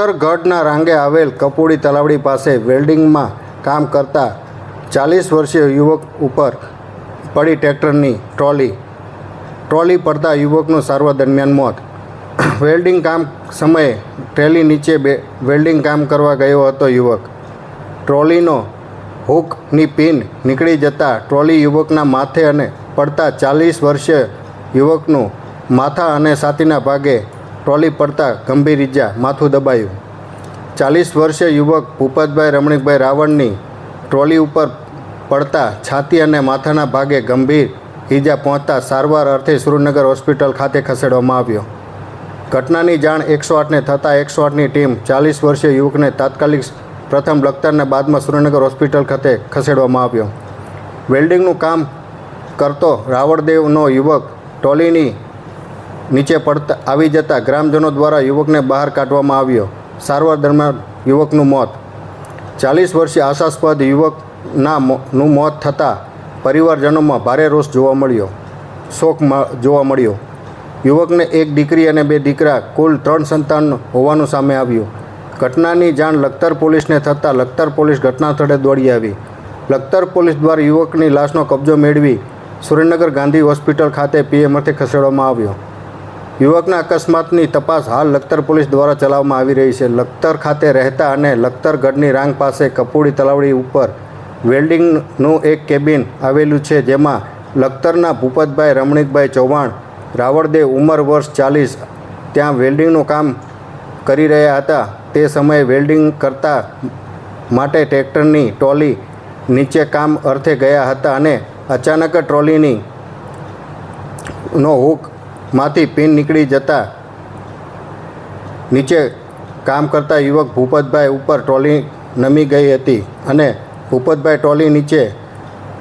લખતરગઢના રાંગે આવેલ કપોડી તલાવડી પાસે વેલ્ડિંગમાં કામ કરતા ચાલીસ વર્ષીય યુવક ઉપર પડી ટ્રેક્ટરની ટ્રોલી. ટ્રોલી પડતા યુવકનું સારવાર દરમિયાન મોત. વેલ્ડિંગ કામ સમયે ટ્રેલી નીચે બે, વેલ્ડિંગ કામ કરવા ગયો હતો યુવક. ટ્રોલીનો હુકની પિન નીકળી જતાં ટ્રોલી યુવકના માથે અને પડતા ચાલીસ વર્ષીય યુવકનું માથા અને છાતીના ભાગે ટ્રોલી પડતા ગંભીર ઈજા, માથું દબાયું. ચાલીસ વર્ષીય યુવક ભૂપતભાઈ રમણીકભાઈ રાવણની ટ્રોલી ઉપર પડતા છાતી અને માથાના ભાગે ગંભીર ઈજા પહોંચતા સારવાર અર્થે સુરેન્દ્રનગર હોસ્પિટલ ખાતે ખસેડવામાં આવ્યો. ઘટનાની જાણ એકસો આઠને થતાં એકસો આઠની ટીમ ચાલીસ વર્ષીય યુવકને તાત્કાલિક પ્રથમ લખતરને બાદમાં સુરેન્દ્રનગર હોસ્પિટલ ખાતે ખસેડવામાં આવ્યો. વેલ્ડિંગનું કામ કરતો રાવળદેવનો યુવક ટ્રોલીની નીચે પડતા આવી જતા ગ્રામજનો દ્વારા યુવકને બહાર કાઢવામાં આવ્યો. સારવાર દરમિયાન યુવકનું મોત. ચાલીસ વર્ષીય આશાસ્પદ યુવકના નું મોત થતાં પરિવારજનોમાં ભારે રોષ જોવા મળ્યો. શોક જોવા મળ્યો. યુવકને એક દીકરી અને બે દીકરા, કુલ ત્રણ સંતાન હોવાનું સામે આવ્યું. ઘટનાની જાણ લખતર પોલીસને થતાં લખતર પોલીસ ઘટના સ્થળે દોડી આવી. લખતર પોલીસ દ્વારા યુવકની લાશનો કબજો મેળવી સુરેન્દ્રનગર ગાંધી હોસ્પિટલ ખાતે પીએમ ખસેડવામાં આવ્યો. યુવકના અકસ્માતની તપાસ હાલ લખતર પોલીસ દ્વારા ચલાવવામાં આવી રહી છે. લખતર ખાતે રહેતા અને લખતરગઢની રાંગ પાસે કપૂડી તલાવડી ઉપર વેલ્ડિંગનું એક કેબિન આવેલું છે, જેમાં લખતરના ભૂપતભાઈ રમણીકભાઈ ચૌહાણ, રાવળદેવ ઉંમર વર્ષ ચાલીસ ત્યાં વેલ્ડિંગનું કામ કરી રહ્યા હતા. તે સમયે વેલ્ડિંગ કરતા માટે ટ્રેક્ટરની ટ્રોલી નીચે કામ અર્થે ગયા હતા અને અચાનક ટ્રોલીની નો હુકમાંથી પિન નીકળી જતા નીચે કામ કરતા યુવક ભૂપતભાઈ ઉપર ટ્રોલી નમી ગઈ હતી અને ભૂપતભાઈ ટ્રોલી નીચે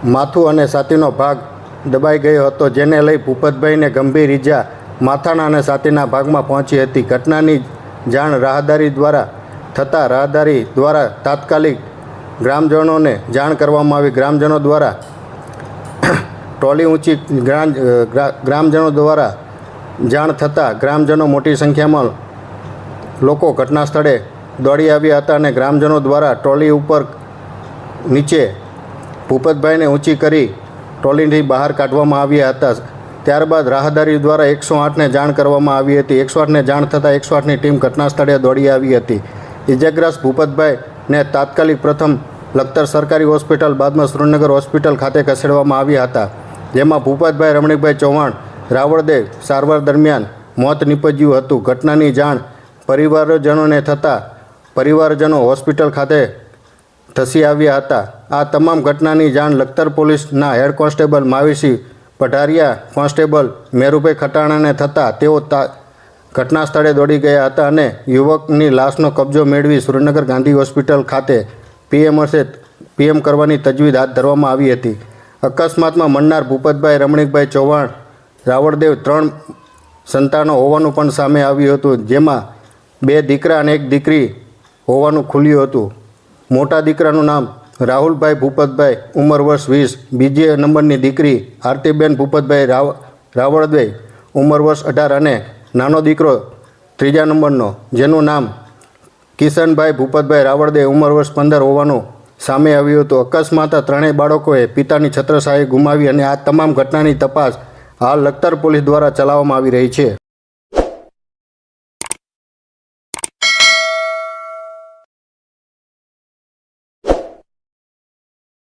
માથું અને છાતીનો ભાગ દબાઈ ગયો હતો, જેને લઈ ભૂપતભાઈને ગંભીર ઈજા માથાના અને છાતીના ભાગમાં પહોંચી હતી. ઘટનાની જાણ રાહદારી દ્વારા થતાં રાહદારી દ્વારા તાત્કાલિક ગ્રામજનોને જાણ કરવામાં આવી. ગ્રામજનો દ્વારા ટ્રોલી ઊંચી ગ્રામ ગ્રામજનો દ્વારા જાણ થતાં ગ્રામજનો મોટી સંખ્યામાં લોકો ઘટના સ્થળે દોડી આવ્યા હતા અને ગ્રામજનો દ્વારા ટ્રોલી ઉપર નીચે ભૂપતભાઈને ઊંચી કરી ટ્રોલીથી બહાર કાઢવામાં આવ્યા હતા. ત્યારબાદ રાહદારી દ્વારા એકસો આઠને જાણ કરવામાં આવી હતી. એકસો આઠને જાણ થતાં એકસો આઠની ટીમ ઘટના સ્થળે દોડી આવી હતી. ઇજાગ્રસ્ત ભૂપતભાઈને તાત્કાલિક પ્રથમ લખતર સરકારી હોસ્પિટલ બાદમાં સુરેન્દ્રનગર હોસ્પિટલ ખાતે ખસેડવામાં આવ્યા હતા, જેમાં ભૂપતભાઈ રમણીકભાઈ ચૌહાણ રાવળદેવ સારવાર દરમિયાન મોત નીપજ્યું હતું. ઘટનાની જાણ પરિવારજનોને થતાં પરિવારજનો હોસ્પિટલ ખાતે ધસી આવ્યા હતા. આ તમામ ઘટનાની જાણ લખતર પોલીસના head constable Mavisinh Padhariya constable Merubhai ખટાણાને થતાં તેઓ ઘટના સ્થળે દોડી ગયા હતા અને યુવકની લાશનો કબજો મેળવી સુરેન્દ્રનગર ગાંધી હોસ્પિટલ ખાતે પીએમ અર્થે પીએમ કરવાની તજવીજ હાથ ધરવામાં આવી હતી. અકસ્માતમાં મરનાર ભૂપતભાઈ રમણીકભાઈ ચૌહાણ રાવળદેવ ત્રણ સંતાનો હોવાનું પણ સામે આવ્યું હતું, જેમાં બે દીકરા અને એક દીકરી હોવાનું ખુલ્યું હતું. મોટા દીકરાનું નામ રાહુલભાઈ ભૂપતભાઈ, ઉંમર વર્ષ વીસ. બીજી નંબરની દીકરી આરતીબેન ભૂપતભાઈ રાવ રાવળભાઈ ઉંમર વર્ષ અઢાર. અને નાનો દીકરો ત્રીજા નંબરનો, જેનું નામ કિશનભાઈ ભૂપતભાઈ રાવળદે ઉંમર વર્ષ પંદર હોવાનું સામે આવ્યું હતું. અકસ્માત ત્રણેય બાળકોએ પિતાની છત્રશાહી ગુમાવી અને આ તમામ ઘટનાની તપાસ હાલ લખતર પોલીસ દ્વારા ચલાવવામાં આવી રહી છે.